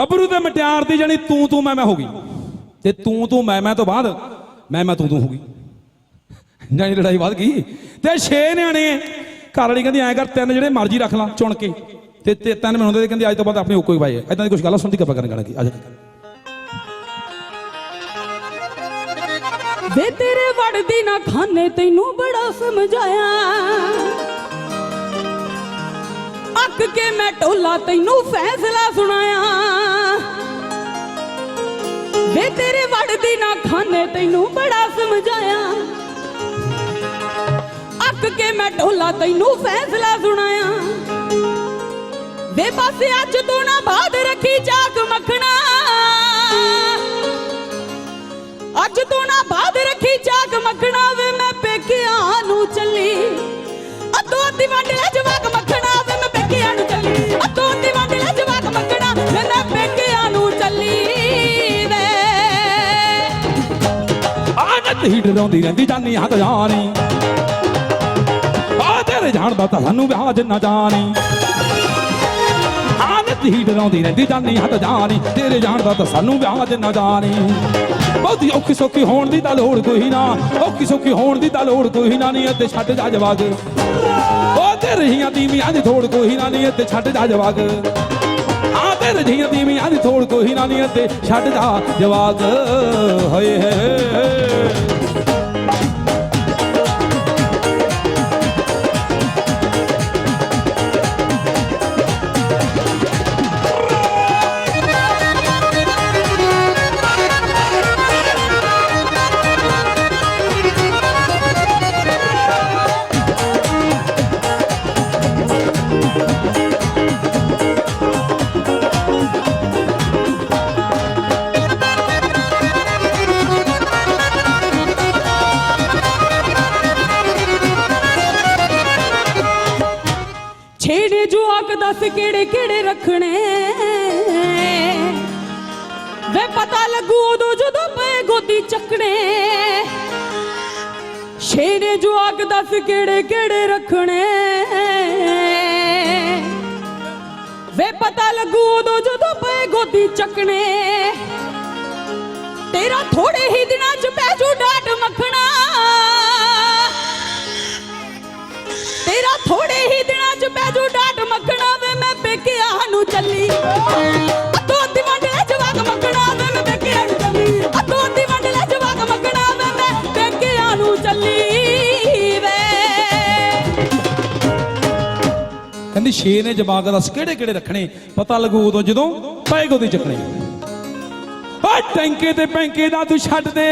ਗੱਭਰੂ ਤੇ ਮਟਿਆਰ ਦੀ ਜਾਨੀ ਤੂੰ ਤੂੰ ਮੈਂ ਮੈਂ ਹੋ ਗਈ। ਤੇ ਤੂੰ ਤੂੰ ਮੈਂ ਮੈਂ ਤੋਂ ਬਾਅਦ ਮੈਂ ਮੈਂ ਤੂੰ ਤੂੰ ਹੋ ਗਈ। ਜਾਨੀ ਲੜਾਈ ਵੱਧ ਗਈ। ਤੇ ਛੇ ਨਿਆਣੇ ਘਰ ਵਾਲੀ ਕਹਿੰਦੀ, ਐਂ ਕਰ, ਤਿੰਨ ਜਿਹੜੇ ਮਰਜ਼ੀ ਰੱਖ ਲਾ, ਚੁਣ ਕੇ। ਤੇ ਤੇ ਤਿੰਨ ਮੈਨੂੰ ਹੁੰਦੇ ਕਹਿੰਦੀ, ਅੱਜ ਤੋਂ ਬਾਅਦ ਆਪਣੀ ਇੱਕੋ ਹੀ ਵਾਈ ਹੈ। ਦੀ ਕੁਝ ਗੱਲਾਂ ਸੁਣਦੀ ਕਿਰਪਾ ਕਰਨ ਗਾਣਾ ਕੀ ਅੱਜ ਵੇ ਤੇਰੇ ਵੜਦੀ ਨਾ ਖਾਨੇ ਤੈਨੂੰ ਬੜਾ ਸਮਝਾਇਆ। ਅੱਕ ਕੇ ਮੈਂ ਢੋਲਾ ਤੈਨੂੰ ਫੈਸਲਾ ਸੁਣਾਇਆ। ਵੇ ਤੇਰੇ ਵੜਦੀ ਨਾ ਖਾਨੇ ਤੈਨੂੰ ਬੜਾ ਸਮਝਾਇਆ। ਅੱਕ ਕੇ ਮੈਂ ਢੋਲਾ ਤੈਨੂੰ ਫੈਸਲਾ ਸੁਣਾਇਆ। ਵੇ ਬਸ ਅੱਜ ਤੂੰ ਨਾ ਬਾਦ ਰੱਖੀ ਚਾਕ ਮੱਖਣਾ। ਅੱਜ ਤੂੰ ਨਾ ਬਾਦ ਰੱਖੀ ਚਾਕ ਮੱਖਣਾ ਵੇ ਮੈਂ ਪੇਕਿਆਂ ਨੂੰ ਹੀ ਡਰਾਉਂਦੀ ਰਹਿੰਦੀ, ਜਾਨੀ ਹੱਥ ਜਾਣੀ। ਆ ਤੇਰੇ ਜਾਣਦਾ ਤਾਂ ਸਾਨੂੰ ਵਿਆਹ ਨਾ ਜਾਣੀ। ਆਨਤ ਹੀ ਡਰਾਉਂਦੀ ਰਹਿੰਦੀ, ਜਾਨੀ ਹੱਥ ਜਾਣੀ। ਤੇਰੇ ਜਾਣਦਾ ਤਾਂ ਸਾਨੂੰ ਵਿਆਹ ਨਾ ਜਾਣੀ। ਬਹੁਤੀ ਔਖੀ ਸੌਖੀ ਹੋਣ ਦੀ ਤਾਂ ਲੋੜ ਕੋਈ ਨਾ। ਔਖੀ ਸੌਖੀ ਹੋਣ ਦੀ ਤਾਂ ਲੋੜ ਕੋਈ ਨਾ ਨਹੀਂ ਅਤੇ ਛੱਡ ਜਾ ਜਵਾਗ। ਉਹ ਤੇ ਰਹੀਆਂ ਤੀਵੀਆਂ ਦੀ ਥੋੜ ਕੋਈ ਨਾ ਨਹੀਂ ਅਤੇ ਛੱਡ ਜਾ ਜਵਾਗ। ਆ ਤੇ ਰਹੀਆਂ ਤੀਵੀਆਂ ਦੀ ਥੋੜ ਕੋਈ ਨਾ ਨਹੀਂ ਅਤੇ ਛੱਡ ਜਾ ਜਵਾਗ। ਹੋਏ। ਚੱਕਣੇ। ਛੇੜੇ ਜਵਾਕ ਦੱਸ ਕਿਹੜੇ ਕਿਹੜੇ ਰੱਖਣੇ। ਵੇ ਪਤਾ ਲੱਗੂ ਉਦੋਂ ਜਦੋਂ ਪਏ ਗੋਦੀ ਚੱਕਣੇ। ਤੇਰਾ ਥੋੜੇ ਹੀ ਦਿਨਾਂ ਚ ਪੈ ਜੂ ਡਾਟ ਮੱਖਣਾ। ਤੇਰਾ ਥੋੜੇ ਹੀ ਦਿਨਾਂ ਚ ਪੈ ਜੂ ਡਾਟ ਮੱਖਣਾ ਵੇ ਮੈਂ ਪੇਕਿਆਂ ਨੂੰ ਚੱਲੀ। ਕਹਿੰਦੀ, ਛੇ ਨੇ ਜਵਾਕ ਦੱਸ ਕਿਹੜੇ ਕਿਹੜੇ ਰੱਖਣੇ? ਪਤਾ ਲੱਗੂ ਉਦੋਂ ਜਦੋਂ ਪਏ ਗੋਦੀ ਚੱਕਣੇ। ਓ ਟੈਂਕੇ ਤੇ ਪੈਂਕੇ ਦਾ ਤੂੰ ਛੱਡ ਦੇ,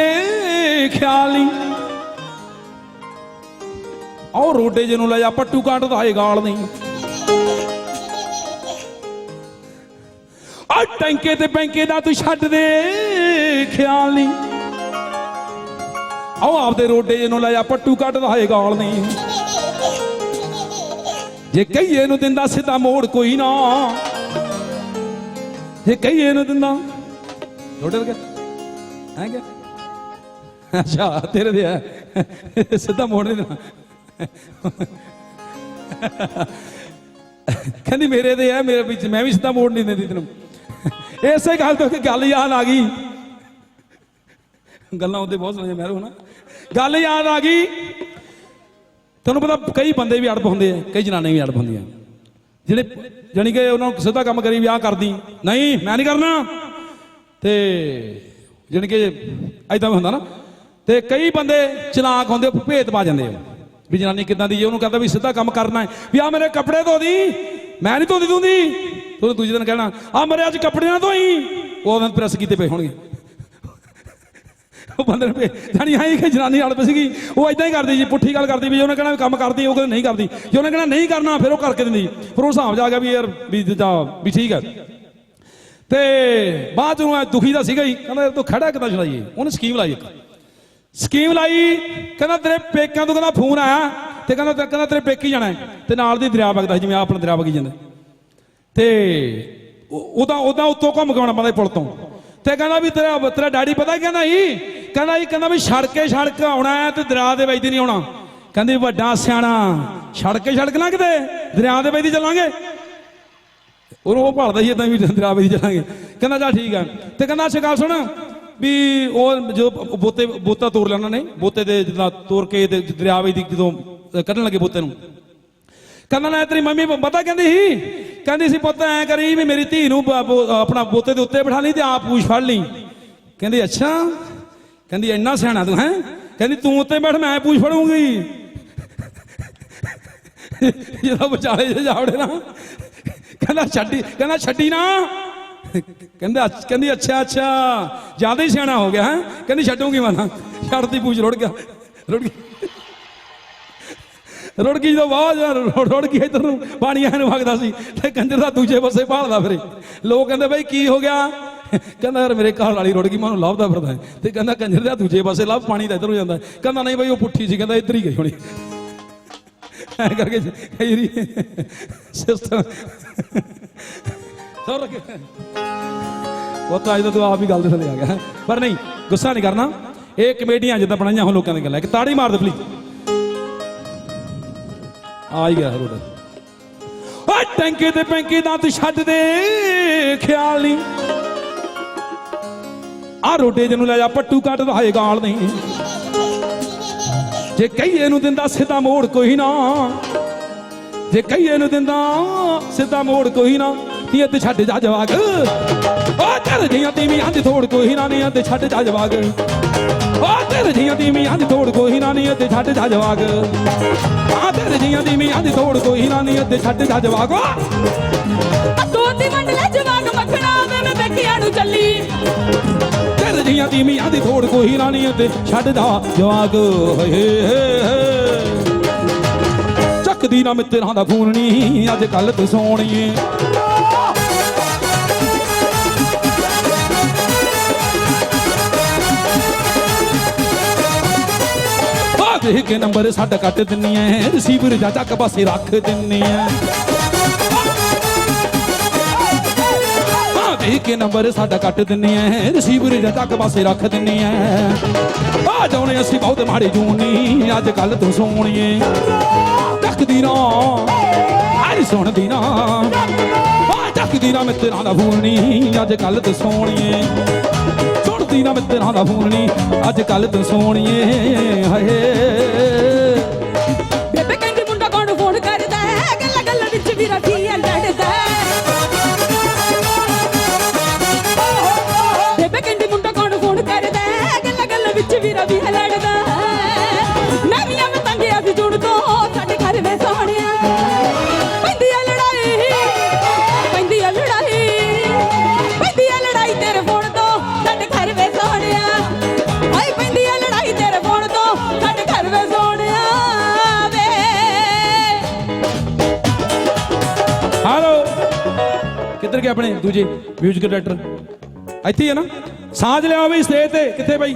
ਖਿਆਲ ਨਹੀਂ। ਆਹ ਰੋਡੇ ਜਿਹਨੂੰ ਲੈ ਜਾ, ਪੱਟੂ ਕੱਟਦਾ ਏ ਗਾਲ ਨਹੀਂ। ਆ ਟੈਂਕੇ ਤੇ ਪੈਂਕੇ ਦਾ ਤੂੰ ਛੱਡ ਦੇ, ਖਿਆਲ ਨਹੀਂ। ਆਹ ਆਪਦੇ ਰੋਡੇ ਜਿਹਨੂੰ ਲੈ ਜਾ, ਪੱਟੂ ਕੱਟਦਾ ਏ ਗਾਲ ਨਹੀਂ। ਜੇ ਕਹੀਏ ਨੂੰ ਦਿੰਦਾ ਸਿੱਧਾ ਮੋੜ ਕੋਈ ਨਾ। ਜੇ ਕਹੀਏ ਨੂੰ ਦਿੰਦਾ। ਰੋਡੇ ਲਗਾ ਹੈ ਕਿ? ਅੱਛਾ ਤੇਰੇ ਦੇ ਆ ਸਿੱਧਾ ਮੋੜ ਨਹੀਂ ਦੇਣਾ। ਕਹਿੰਦੀ ਮੇਰੇ ਦੇ ਆ ਮੇਰੇ ਵਿੱਚ ਮੈਂ ਵੀ ਸਿੱਧਾ ਮੋੜ ਨਹੀਂ ਦਿੰਦੀ ਤੈਨੂੰ। ਇਸੇ ਗੱਲ ਤੋਂ ਕਿ ਗੱਲ ਯਾਦ ਆ ਗਈ। ਗੱਲਾਂ ਉਹਦੇ ਬਹੁਤ ਸੁਣੀਆਂ ਮਹਿਰੋ ਨਾ। ਗੱਲ ਯਾਦ ਆ ਗਈ। ਤੁਹਾਨੂੰ ਪਤਾ ਕਈ ਬੰਦੇ ਵੀ ਅੜਪ ਹੁੰਦੇ ਆ, ਕਈ ਜਨਾਨੀਆਂ ਵੀ ਅੜਪ ਹੁੰਦੀਆਂ। ਜਿਹੜੇ ਜਾਣੀ ਕਿ ਉਹਨਾਂ ਨੂੰ ਸਿੱਧਾ ਕੰਮ ਕਰੀ ਵਿਆਹ ਕਰਦੀ, ਨਹੀਂ, ਮੈਂ ਨਹੀਂ ਕਰਨਾ। ਤੇ ਜਾਣੀ ਕਿ ਐਦਾਂ ਹੁੰਦਾ ਨਾ। ਤੇ ਕਈ ਬੰਦੇ ਚਲਾਕ ਹੁੰਦੇ, ਉਹ ਭੇਤ ਪਾ ਜਾਂਦੇ ਆ। ਵੀ ਜਨਾਨੀ ਕਿਦਾਂ ਦੀ ਜੇ ਉਹਨੂੰ ਕਹਿੰਦਾ ਵੀ ਸਿੱਧਾ ਕੰਮ ਕਰਨਾ ਹੈ। ਵੀ ਆ ਮੇਰੇ ਕੱਪੜੇ ਧੋ ਦੀ, ਮੈਂ ਨਹੀਂ ਧੋਦੀ ਦੂੰਦੀ। ਤੂੰ ਦੂਜੇ ਦਿਨ ਕਹਿਣਾ ਆ ਮੇਰੇ ਅੱਜ ਕੱਪੜੇ ਨਾ ਧੋਈ। ਉਹ ਦਿਨ ਪ੍ਰੈਸ ਕੀਤੇ ਪਏ ਹੋਣਗੇ। ਉਹ ਬੰਦੇ ਨੇ ਭੇ- ਆਈ ਕਿ ਜਨਾਨੀ ਨਾਲ ਸੀਗੀ। ਉਹ ਇਦਾਂ ਹੀ ਕਰਦੀ ਜੀ, ਪੁੱਠੀ ਗੱਲ ਕਰਦੀ ਵੀ ਉਹਨੇ ਕਹਿਣਾ ਵੀ ਕੰਮ ਕਰਦੀ, ਉਹ ਕਹਿੰਦੇ ਨਹੀਂ ਕਰਦੀ। ਜੇ ਉਹਨੇ ਕਹਿਣਾ ਨਹੀਂ ਕਰਨਾ, ਫਿਰ ਉਹ ਕਰਕੇ ਦਿੰਦੀ। ਫਿਰ ਉਹ ਹਿਸਾਬ ਜਾ ਗਿਆ ਵੀ ਯਾਰ ਵੀ ਜਾ, ਵੀ ਠੀਕ ਹੈ। ਤੇ ਬਾਅਦ ਚ ਉਹ ਦੁਖੀ ਦਾ ਸੀਗਾ ਹੀ। ਕਹਿੰਦਾ ਤੂੰ ਖੜਾ ਕਿਦਾਂ ਚਲਾਈਏ ਉਹਨੇ ਸਕੀਮ ਲਾਈ ਇੱਕ। ਸਕੀਮ ਲਾਈ, ਕਹਿੰਦਾ ਤੇਰੇ ਪੇਕਿਆਂ ਤੋਂ ਕਹਿੰਦਾ ਫੋਨ ਆਇਆ ਤੇ ਕਹਿੰਦਾ ਤੇ ਕਹਿੰਦਾ ਤੇਰੇ ਪੇਕੀ ਜਾਣਾ ਤੇ ਨਾਲ ਦੀ ਦਰਿਆ ਵਗਦਾ ਜਿਵੇਂ ਆਹ ਆਪਣਾ ਦਰਿਆ ਵਗੀ ਜਾਂਦਾ। ਤੇ ਉਹ- ਉਹਦਾ ਉਹਦਾ ਉੱਤੋਂ ਘੁੰਮ ਕੇ ਆਉਣਾ ਪੈਂਦਾ ਪੁਲ ਤੋਂ। ਤੇ ਕਹਿੰਦਾ ਵੀ ਤੇਰਾ ਤੇਰਾ ਡੈਡੀ ਪਤਾ ਕਹਿੰਦਾ ਸੀ? ਕਹਿੰਦਾ ਇਹ ਕਹਿੰਦਾ ਵੀ ਛੜ ਕੇ ਛੜ ਆਉਣਾ ਹੈ ਤੇ ਦਰਿਆ ਦੇ ਵਿੱਚ ਦੀ ਨਹੀਂ ਆਉਣਾ। ਕਹਿੰਦੀ ਵੱਡਾ ਸਿਆਣਾ ਛੜ ਕੇ ਛੜਕ ਨਾ ਕਿਤੇ? ਦਰਿਆ ਦੇ ਵਿੱਚ ਦੀ ਚੱਲਾਂਗੇ। ਉਹਨੂੰ ਉਹ ਭਾਲਦਾ ਸੀ ਇਦਾਂ ਵੀ ਦਰਿਆ ਵਿੱਚ ਚੱਲਾਂਗੇ। ਕਹਿੰਦਾ ਜਾ ਠੀਕ ਹੈ ਤੇ ਕਹਿੰਦਾ, ਅੱਛਾ, ਗੱਲ ਸੁਣ। ਵੀ ਉਹ ਜੋ ਬੋਤੇ, ਬੋਤਾ ਤੋੜ ਲਿਆ ਉਹਨਾਂ ਨੇ, ਬੋਤੇ ਦੇ ਜਿੱਦਾਂ ਤੋੜ ਕੇ ਤੇ ਦਰਿਆ ਵਿੱਚ ਦੀ ਜਦੋਂ ਕੱਢਣ ਲੱਗੇ ਬੋਤੇ ਨੂੰ। ਕਹਿੰਦਾ ਨਾ ਤੇਰੀ ਮੰਮੀ ਪਤਾ ਕਹਿੰਦੀ ਸੀ? ਕਹਿੰਦੀ ਸੀ, ਪੁੱਤ, ਐ ਕਰੀ ਵੀ ਮੇਰੀ ਧੀ ਨੂੰ ਆਪਣਾ ਬੋਤੇ ਦੇ ਉੱਤੇ ਬਿਠਾ ਲਈ ਤੇ ਆਪ ਪੂਛ ਫੜ ਲਈ। ਕਹਿੰਦੀ, ਅੱਛਾ। ਕਹਿੰਦੀ, ਇੰਨਾ ਸਿਆਣਾ ਤੂੰ, ਹੈ? ਕਹਿੰਦੀ, ਤੂੰ ਉੱਤੇ ਬੈਠ, ਮੈਂ ਪੂਛ ਫੜੂੰਗੀ। ਜਦੋਂ ਵਿਚਾਲੇ ਜੇ ਜਾਵੜੇ ਨਾ। ਕਹਿੰਦਾ, ਛੱਡੀ ਕਹਿੰਦਾ, ਛੱਡੀ ਨਾ। ਕਹਿੰਦਾ ਕਹਿੰਦੀ, ਅੱਛਾ ਅੱਛਾ, ਜ਼ਿਆਦਾ ਹੀ ਸਿਆਣਾ ਹੋ ਗਿਆ, ਹੈ? ਕਹਿੰਦੀ, ਛੱਡੂਗੀ ਮੈਂ ਨਾ। ਛੱਡਦੀ ਪੂਛ, ਰੁੜ ਗਿਆ, ਰੁੜ ਗਈ ਰੁੜ ਗਈ ਜਦੋਂ ਬਾਅਦ ਰੁੜ- ਰੁੜ ਗਈ ਇਧਰ ਨੂੰ। ਪਾਣੀ ਐਨ ਵਗਦਾ ਸੀ ਤੇ ਕੰਜਰ ਦਾ ਦੂਜੇ ਪਾਸੇ ਭਾਲਦਾ ਫਿਰੇ। ਲੋਕ ਕਹਿੰਦੇ, ਬਈ, ਕੀ ਹੋ ਗਿਆ? ਕਹਿੰਦਾ ਯਾਰ ਮੇਰੇ ਘਰ ਵਾਲੀ ਰੁੜ ਗਈ, ਮੈਂ ਉਹਨੂੰ ਲੱਭਦਾ ਫਿਰਦਾ ਤੇ ਕਹਿੰਦਾ ਕੰਜਰ ਦਾ ਦੂਜੇ ਪਾਸੇ ਲੱਭ, ਪਾਣੀ ਦਾ ਇਧਰ ਜਾਂਦਾ ਕਹਿੰਦਾ ਨਹੀਂ ਬਈ, ਉਹ ਪੁੱਠੀ ਸੀ, ਕਹਿੰਦਾ ਇੱਧਰ ਹੀ ਗਈ ਹੋਣੀ। ਐ ਕਰਕੇ ਕਈ ਸਿਸਟਮ। ਸੌਰ ਉਹ ਤਾਂ ਅੱਜ ਤੂੰ ਆਪ ਹੀ ਗੱਲ ਦੇ ਥੱਲੇ ਆ ਗਿਆ। ਪਰ ਨਹੀਂ, ਗੁੱਸਾ ਨਹੀਂ ਕਰਨਾ। ਇਹ ਕਮੇਡੀਆਂ ਜਿੱਦਾਂ ਬਣਾਈਆਂ ਹੁਣ ਲੋਕਾਂ ਦੀਆਂ ਗੱਲਾਂ। ਇੱਕ ਤਾੜੀ ਮਾਰ ਦੇ ਪਲੀਜ਼ ਆ ਹੀ ਗਿਆ ਰੋਡ ਓ ਟੈਂਕੇ ਤੇ ਪੈਂਕੇ ਦਾ ਤੂੰ ਛੱਡ ਦੇ, ਖਿਆਲ ਨਹੀਂ ਆ ਰੋਡੇ ਜਿਹਨੂੰ ਲੈ ਜਾ, ਪੱਟੂ ਕੱਟਦਾ ਹੈ ਗਾਲ ਨਹੀਂ। ਜੇ ਕਹੀਏ ਨੂੰ ਦਿੰਦਾ ਸਿੱਧਾ ਮੋੜ ਕੋਈ ਨਾ, ਜੇ ਕਹੀਏ ਨੂੰ ਦਿੰਦਾ ਸਿੱਧਾ ਮੋੜ ਕੋਈ ਨਾ, ਨੀ ਤੇ ਛੱਡ ਜਾ ਜਵਾਗ। ਓ ਤੇਰੇ ਜੀਆਂ ਤੀਵੀਂ ਅੱਜ ਥੋੜ ਕੋਈ ਨਾ, ਨੀ ਤੇ ਛੱਡ ਜਾ ਜਵਾਗ। ਓ ਤੇਰੇ ਜੀਆਂ ਤੀਵੀਂ ਅੱਜ ਥੋੜ ਕੋਈ ਨਾ, ਨੀ ਤੇ ਛੱਡ ਜਾ ਜਵਾਗ। ਆ ਤੇਰੇ ਜੀਆਂ ਤੀਵੀਂ ਅੱਜ ਥੋੜ ਕੋਈ ਨਾ, ਨੀ ਤੇ ਛੱਡ ਜਾ ਜਵਾਗ। ਦੋ ਦੀ ਮੰਡਲੇ ਜਵਾਗ ਮੱਖਣਾ ਵੇ ਮੈਂ ਪੇਕਿਆਂ ਨੂੰ ਚੱਲੀ। ਤੇਰੇ ਜੀਆਂ ਤੀਵੀਂ ਥੋੜ ਕੋਈ ਰਾਣੀ ਨੀ ਤੇ ਛੱਡ ਜਾ ਜਵਾਗ ਹਏ। ਚੱਕਦੀ ਨਾ ਮਿੱਤਰਾਂ ਦਾ ਫੋਨ ਨਹੀਂ ਅੱਜ ਕੱਲ ਤੂੰ ਸੋਣੀਏ ਦੇਖ ਕੇ ਨੰਬਰ ਸਾਡਾ ਕੱਟ ਦਿੰਨੀ ਐ ਰਿਸੀਵਰ ਜਾ ਚੱਕ ਪਾਸੇ ਰੱਖ ਦਿੰਨੀ ਐ ਇੱਕ ਨੰਬਰ ਸਾਡਾ ਕੱਟ ਦਿੰਨੀ ਐ ਰਿਸੀਵਰ ਜਾ ਚੱਕ ਪਾਸੇ ਰੱਖ ਦਿੰਨੀ ਐ ਆ ਜਾਉਣੇ ਅਸੀਂ ਬਹੁਤ ਮਾੜੇ ਜੂਨੀ ਅੱਜ ਕੱਲ ਤੂੰ ਸੋਣੀਏ ਚੱਕਦੀ ਨਾ ਆਈ ਸੁਣਦੀ ਨਾ। ਆ ਚੱਕਦੀ ਨਾ ਮਿੱਤਰਾਂ ਦਾ ਫੋਨ ਅੱਜ ਕੱਲ ਤੂੰ ਸੋਣੀਏ ਸੁਣਦੀ ਨਾ ਮਿੱਤਰਾਂ ਦਾ ਫੋਨ ਅੱਜ ਕੱਲ ਤੂੰ ਸੋਣੀਏ ਹਾਏ। ਕਿੱਧਰ ਆਪਣੇ ਦੂਜੇ ਮਿਊਜ਼ਿਕ ਡਾਇਰੈਕਟਰ ਇੱਥੇ ਹੀ ਹੈ ਨਾ। ਸਾਂਝ ਲਿਆ ਬਈ ਸਟੇਜ ਤੇ। ਕਿੱਥੇ ਬਾਈ?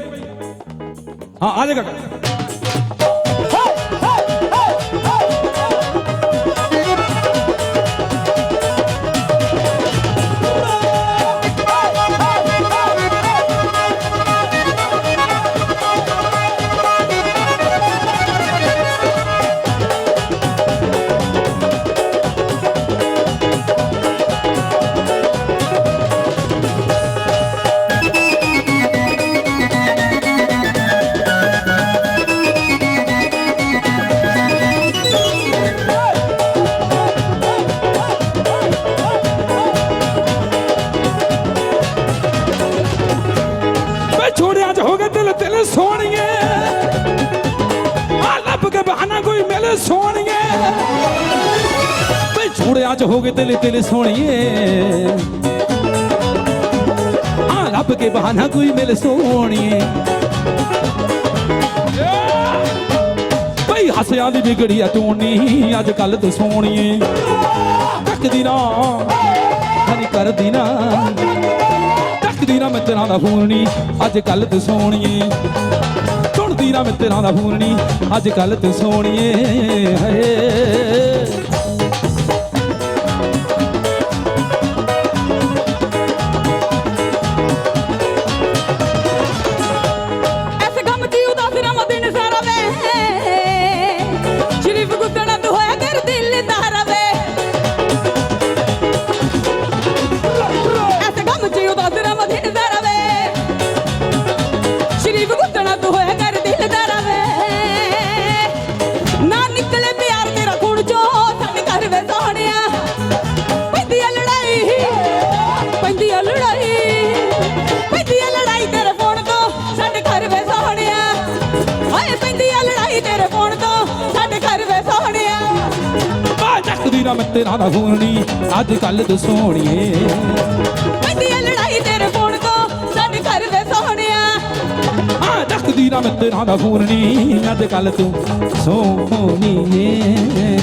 ਹਾਂ, ਆ ਜਾ ਕਾਕਾ। ਕੋਈ ਸੋਹਣੀਏ। ਵੇ ਛੋੜਿਆਂ ਚ ਹੋ ਗਏ ਦਿਲ ਦਿਲ ਸੋਹਣੀਏ। ਆ ਲੱਭ ਕੇ ਬਹਾਨਾ ਕੋਈ ਮਿਲੇ ਸੋਹਣੀਏ। ਬਈ ਹੱਸਿਆਂ ਦੀ ਵਿਗੜੀ ਆ ਟੋਨੀ ਅੱਜ ਕੱਲ ਤੂੰ ਸੋਹਣੀਏ। ਤੱਕਦੀ ਨਾ ਹਨੀ ਕਰਦੀ ਨਾ। ਤੱਕਦੀ ਨਾ ਮਿੱਤਰਾਂ ਦਾ ਫੋਨ ਨਹੀਂ ਅੱਜ ਕੱਲ ਤੂੰ ਸੋਹਣੀਏ। ਸੁਣਦੀ ਮਿੱਤਰਾਂ ਦਾ ਫੋਨ ਨਹੀਂ ਅੱਜ ਕੱਲ ਤੂੰ ਸੋਹਣੀਏ ਹਏ। ਚੱਕਦੀ ਨਾ ਮਿੱਤਰਾਂ ਦਾ ਫੋਨ ਨਹੀਂ ਅੱਜ ਕੱਲ ਤੂੰ ਸੋਹਣੀਏ ਆ ਲੜਾਈ ਤੇਰੇ ਫੋਨ ਤੋਂ ਸਾਡੇ ਘਰ ਦੇ ਸੋਹਣਿਆ ਹਾਂ ਚੱਕਦੀ ਨਾ ਮਿੱਤਰਾਂ ਦਾ ਫੋਨ ਨਹੀਂ ਅੱਜ ਕੱਲ ਤੂੰ ਸੋਹਣੀਏ